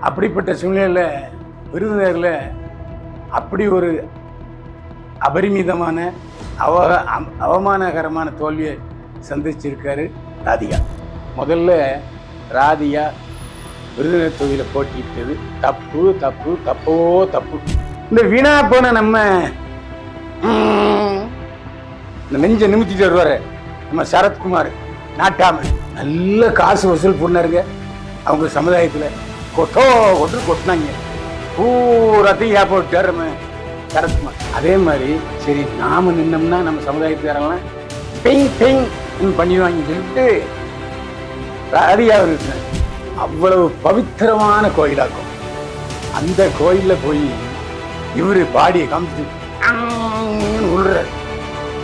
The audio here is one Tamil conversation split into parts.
அப்படிப்பட்ட சூழ்நிலையில் விருதுநகரில் அப்படி ஒரு அபரிமிதமான அவ அம்- அவமானகரமான தோல்வியை சந்திச்சிருக்காரு ராதிகா. முதல்ல ராதிகா விருதுநகர் தொகுதியில் போட்டியிட்டது. தப்பு தப்பு தப்போ தப்பு. இந்த வீணா போன நம்ம இந்த நெஞ்ச நிமித்திட்டு வருவார். நம்ம சரத்குமார் நாட்டாமல் நல்ல காசு வசூல் பண்ணாருங்க. அவங்க சமுதாயத்தில். கொட்டோ கொண்டு கொட்டினாங்க. பூராத்தையும் ஏப்ப விட்டார் நம்ம சரத்குமார். அதே மாதிரி சரி நாம நின்னோம்னா நம்ம சமுதாயத்துக்காரங்களாம் பெங் பெங் பண்ணிடுவாங்க சொல்லிட்டு ராதிகாவில் இருக்கிறேன் அவ்வளவு பவித்திரமான கோயிலாக்கும். அந்த கோயிலில் போய் இவரு பாடியை காமிச்சு உள்றாரு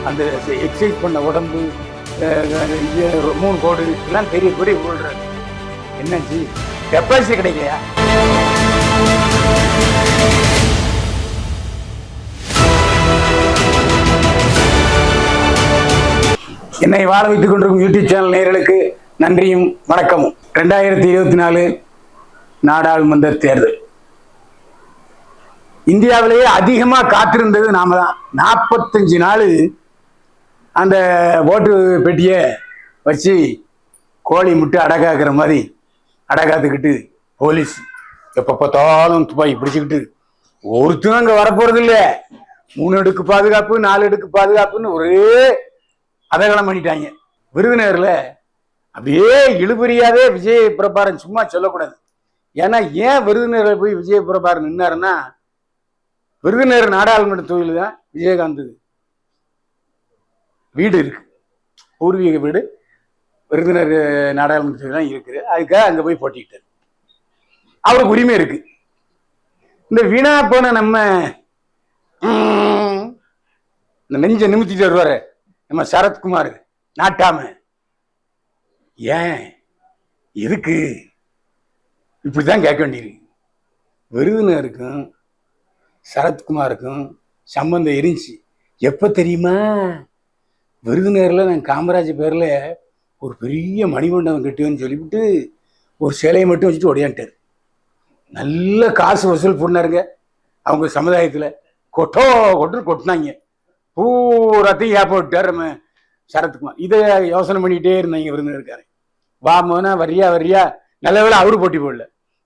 அந்த எக்ஸசைஸ் பண்ண உடம்பு மூணு கோடு எல்லாம் பெரிய பெரிய உள்றாரு என்னாச்சு டெபாசிட் கிடைக்கலையா? என்னை வாழ வைத்துக் கொண்டிருக்கும் யூடியூப் சேனல் நேர்களுக்கு நன்றியும் வணக்கமும். ரெண்டாயிரத்தி இருபத்தி நாலு நாடாளுமன்ற தேர்தல். இந்தியாவிலேயே அதிகமாக காத்திருந்தது நாம தான். நாற்பத்தஞ்சு நாள் அந்த ஓட்டு பெட்டியை வச்சு கோழி முட்டை அடக்காக்குற மாதிரி அடகாத்துக்கிட்டு போலீஸ். எப்போ பார்த்தாலும் துப்பாக்கி பிடிச்சிக்கிட்டு. ஒருத்தரும் அங்கே வரப்போறது இல்லை மூணு அடுக்கு பாதுகாப்பு நாலு அடுக்கு பாதுகாப்புன்னு ஒரே அதகலம் பண்ணிட்டாங்க. விருதுநகரில் அப்படியே இழுபறியாவே விஜய பிரபாரன் சும்மா சொல்லக்கூடாது. ஏன்னா ஏன் விருதுநகரில் போய் விஜய பிரபாரன் நின்னாருன்னா விருதுநகர் நாடாளுமன்ற தொகுதியில் தான் விஜயகாந்த் வீடு இருக்கு. பூர்வீக வீடு. விருந்தினர் நாடாளுமன்ற தான் இருக்குது. அதுக்காக அங்கே போய் போட்டிக்கிட்டார் அவருக்கு உரிமை இருக்கு. இந்த வீணா போன நம்ம இந்த நெஞ்ச நிமித்திட்டு வருவார். நம்ம சரத்குமார் நாட்டாம. ஏன்? எதுக்கு? இப்படிதான் கேட்க வேண்டியிருக்கு. விருதுநகருக்கும் சரத்குமாருக்கும் சம்பந்தம் இருந்துச்சு. எப்போ தெரியுமா? விருதுநகரில் நான் காமராஜ் பேரில் ஒரு பெரிய மணிமண்டபம் கட்டுவேன்னு சொல்லிவிட்டு ஒரு சிலையை மட்டும் வச்சுட்டு ஒடையான்ட்டார் நல்ல காசு வசூல் பண்ணாருங்க. அவங்க சமுதாயத்தில் கொட்டோ கொட்டு கொட்டினாங்க. பூராத்தையும் ஏப்ப விட்டார் நம்ம சரத்குமார். இதை யோசனை பண்ணிகிட்டே இருந்தாங்க விருந்தினருக்காரு வா மோனா வரியா வரியா நல்ல வேலை அவரு போட்டி போடல.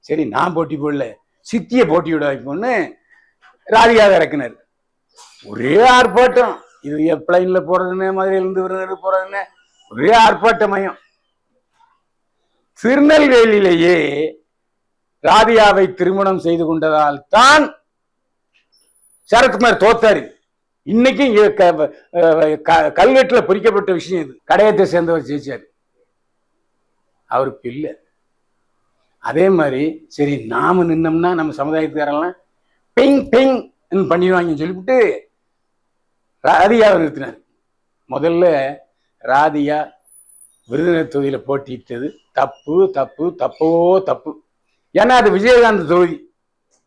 சரி நான் போட்டி போடல. சித்தியை போட்டி விட வைப்போன்னு ராதிகாவை இறக்குனார். ஒரே ஆர்ப்பாட்டம். இது பிளைன்ல போகிறதுன்னு மதுரையிலேருந்து விருதுநகர் போகிறதுன்னு ஒரே ஆர்ப்பாட்ட மயம் திருநெல்வேலியிலேயே ராதியாவை திருமணம் செய்து கொண்டதால் தான் சரத்குமார் தோத்தாரு. இன்னைக்கு கல்வெட்டுல பொறிக்கப்பட்ட விஷயம் இது. கடையத்தை சேர்ந்தவர் ஜெயிச்சாரு. அவருக்கு இல்லை. அதே மாதிரி சரி நாம நின்னோம்னா நம்ம சமுதாயத்துக்காரெல்லாம் பெங் பெங் பண்ணிடுவாங்கன்னு சொல்லிவிட்டு ராதியாவை நிறுத்தினார். முதல்ல ராதியா விருதுநகர் தொகுதியில் போட்டியிட்டது. தப்பு தப்பு தப்போ தப்பு. ஏன்னா அது விஜயகாந்த் தொகுதி.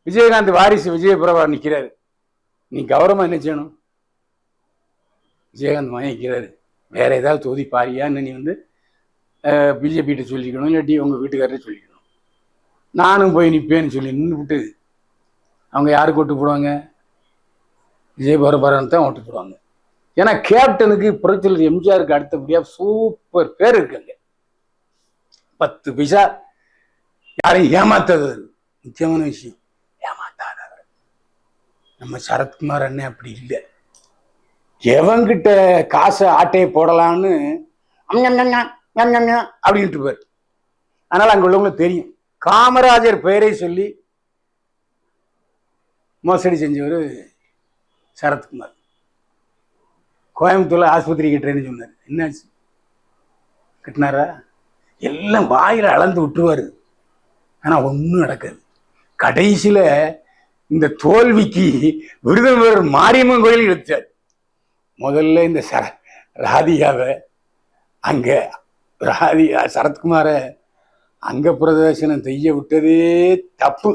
விஜயகாந்த் வாரிசு விஜயபுரவா நிற்கிறாரு நீ கௌரவமாக என்ன செய்யணும்? விஜயகாந்த் மகன் நிற்கிறாரு வேற ஏதாவது தொகுதி பாரியான்னு நீ வந்து பிஜேபிகிட்ட சொல்லிக்கணும் இல்லாட்டி உங்கள் வீட்டுக்காரர்கிட்ட சொல்லிக்கணும். நானும் போய் நிற்பேன்னு சொல்லி நின்று விட்டு அவங்க யாருக்கு ஓட்டு போடுவாங்க? விஜயபுரபரன் தான் ஓட்டு போடுவாங்க. ஏன்னா கேப்டனுக்கு புரட்சியில் எம்ஜிஆருக்கு அடுத்தபடியாக சூப்பர் பேர் இருக்குங்க. பத்து பைசா யாரையும் ஏமாத்தாது முக்கியமான விஷயம். ஏமாத்தாதவர். நம்ம சரத்குமார் அண்ணன் அப்படி இல்லை. எவங்கிட்ட காசை ஆட்டையை போடலான்னு அம் அப்படின்ட்டு பேர் அதனால அங்க உள்ளவங்களுக்கு தெரியும். காமராஜர் பெயரை சொல்லி மோசடி செஞ்சவர் சரத்குமார். கோயம்புத்தூர்ல ஆஸ்பத்திரி கட்டுறேன்னு சொன்னார். என்னாச்சு? கட்டினாரா? எல்லாம் வாயில் அளந்து விட்டுருவார். ஆனால் ஒன்றும் நடக்காது. கடைசியில் இந்த தோல்விக்கு விருதுநகர் மாரியம்மன் கோயில் எடுத்தார் முதல்ல இந்த சர ராதிகாவை அங்கே ராதிகா சரத்குமாரை அங்க பிரதர்சனம் செய்ய விட்டதே தப்பு.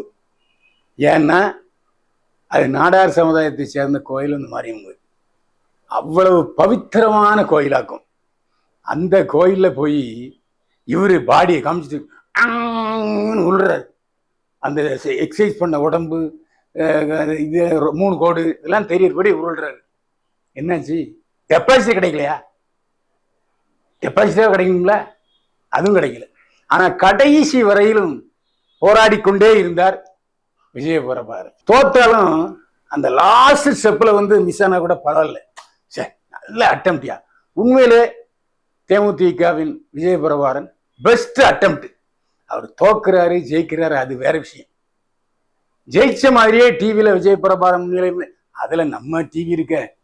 ஏன்னா அது நாடார் சமுதாயத்தை சேர்ந்த கோயில் அந்த மாரியம்மன் கோயில். அவ்வளவு பவித்திரமான கோயிலாக்கும். அந்த கோயிலில் போய் இவர் பாடியை காமிச்சிட்டு ஆன்னு உள்றாரு அந்த எக்ஸசைஸ் பண்ண உடம்பு இது மூணு கோடு இதெல்லாம் தெரியறபடி உருள்றாரு. என்னாச்சு? டெபாசிட் கிடைக்கலையா? டெபாசிட்டாக கிடைக்குங்களா அதுவும் கிடைக்கல. ஆனால் கடைசி வரையிலும் போராடி கொண்டே இருந்தார் விஜயபுரபாரு தோத்தாலும் அந்த லாஸ்ட் ஸ்டெப்பில் வந்து மிஸ் ஆனால் கூட பரவாயில்ல. இல்லை அட்டம்ப்டியா உண்மையிலே தேமுதிகவின் விஜயபுரபாரன் பெஸ்ட் அட்டம்ப்ட் அவர் தோக்குறாரு ஜெயிக்கிறாரு அது வேற விஷயம். ஜெயிச்ச மாதிரியே டிவியில விஜயபுரபாரன் முன்னிலை அதுல நம்ம டிவி இருக்க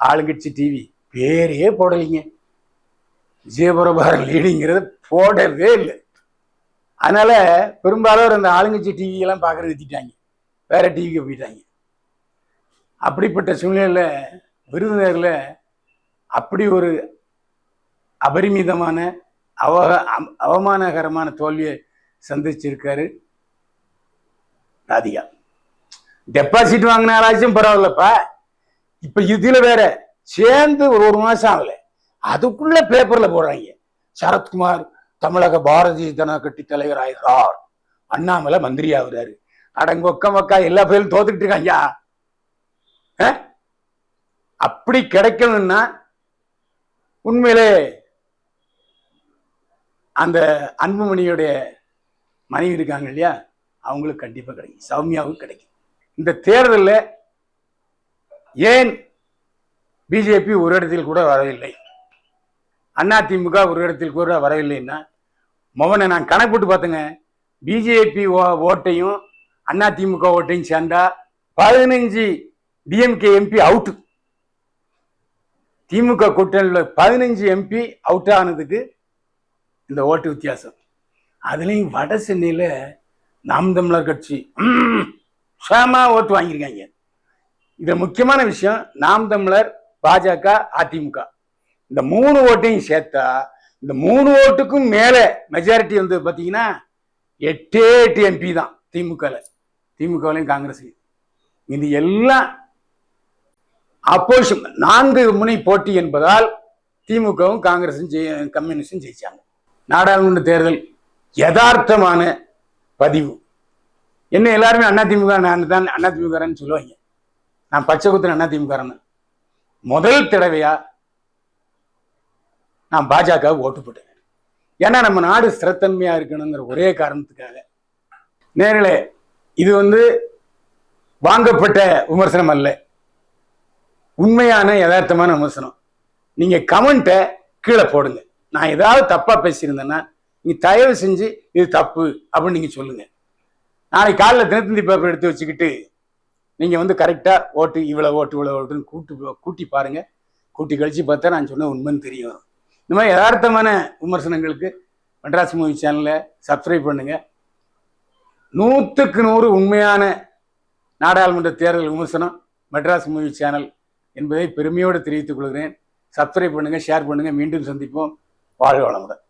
ஆளுங்கட்சி டிவி பேரே போடலைங்க. விஜயபுரபாரன் லீடிங்கிறத போடவே இல்லை. அதனால பெரும்பாலும் அந்த ஆளுங்கட்சி டிவி எல்லாம் பார்க்கறது நிறுத்திட்டாங்க வேற டிவிக்கு போயிட்டாங்க. அப்படிப்பட்ட சூழ்நிலையில விருதுநகரில் அப்படி ஒரு அபரிமிதமான அவ அம்- அவமானகரமான தோல்வியை சந்திச்சிருக்காரு ராதிகா. டெபாசிட் வாங்கினாராச்சும் பரவாயில்லப்பா. இப்ப இதுல வேற சேர்ந்து ஒரு ஒரு மாசம் ஆகல. அதுக்குள்ள பேப்பர்ல போடுறாங்க. சரத்குமார் தமிழக பாரதிய ஜனதா கட்சி தலைவர் ஆகிறார் அண்ணாமலை மந்திரி ஆகுறாரு. அடங்கு ஒக்கம் ஒக்கா எல்லா பேரும் தோத்துக்கிட்டு இருக்காங்க அப்படி கிடைக்கணும்னா உண்மையிலே அந்த அன்புமணியுடைய மனைவி இருக்காங்க இல்லையா? அவங்களுக்கு கண்டிப்பாக கிடைக்கும். சௌமியாவுக்கு கிடைக்கும். இந்த தேர்தலில் ஏன் பிஜேபி ஒரு இடத்தில் கூட வரவில்லை? அதிமுக ஒரு இடத்தில் கூட வரவில்லைன்னா மோகனை நான் கணக்கு போட்டு பார்த்தேங்க பிஜேபி ஓட்டையும் அதிமுக ஓட்டையும் சேர்ந்தா பதினஞ்சு டிஎம்கே எம்பி அவுட்டு திமுக கூட்டணியில் பதினஞ்சு எம்பி அவுட் ஆனதுக்கு இந்த ஓட்டு வித்தியாசம். அதுலேயும் வட சென்னையில் நாம் தமிழர் கட்சி சேமா ஓட்டு வாங்கியிருக்காங்க. இது முக்கியமான விஷயம் நாம் தமிழர் பாஜக அதிமுக. இந்த மூணு ஓட்டையும் சேர்த்தா இந்த மூணு ஓட்டுக்கும் மேலே மெஜாரிட்டி வந்து பார்த்தீங்கன்னா எட்டே எட்டு எம்பி தான் திமுகவில் திமுகவிலையும் காங்கிரஸ். இது எல்லாம் அப்போசிஷன் நான்கு முனை போட்டி என்பதால் திமுகவும் காங்கிரஸும் ஜெய- கம்யூனிஸ்டும் ஜெயிச்சாங்க. நாடாளுமன்ற தேர்தல் யதார்த்தமான பதிவு. என்ன எல்லாருமே அதிமுக நான் தான் அதிமுகன்னு சொல்லுவாங்க. நான் பச்சை குத்துன அதிமுகன்னு முதல் தடவையா நான் பாஜக ஓட்டு போட்டேன். ஏன்னா நம்ம நாடு ஸ்திரத்தன்மையா இருக்கணுங்கிற ஒரே காரணத்துக்காக. நேரில் இது வந்து வாங்கப்பட்ட விமர்சனம் அல்ல. உண்மையான யதார்த்தமான விமர்சனம். நீங்க கமெண்ட்டை கீழே போடுங்க. நான் ஏதாவது தப்பா பேசியிருந்தேன்னா நீங்க தயவு செஞ்சு இது தப்பு அப்படின்னு நீங்க சொல்லுங்க. நாளைக்கு காலைல தினத்தந்தி பேப்பர் எடுத்து வச்சுக்கிட்டு நீங்க வந்து கரெக்டா ஓட்டு இவ்வளவு ஓட்டு இவ்வளவு ஓட்டுன்னு கூட்டு கூட்டி பாருங்க. கூட்டி கழிச்சு பார்த்தா நான் சொன்ன உண்மைன்னு தெரியும். இந்த மாதிரி யதார்த்தமான விமர்சனங்களுக்கு மெட்ராஸ் மூவி சேனலை சப்ஸ்கிரைப் பண்ணுங்க. நூற்றுக்கு நூறு உண்மையான நாடாளுமன்ற தேர்தல் விமர்சனம் மெட்ராஸ் மூவி சேனல் என்பதை பெருமையோடு தெரிவித்துக் கொள்கிறேன். சப்ஸ்கிரைப் பண்ணுங்கள் ஷேர் பண்ணுங்கள் மீண்டும் சந்திப்போம். வாழ்க வளமுடன்.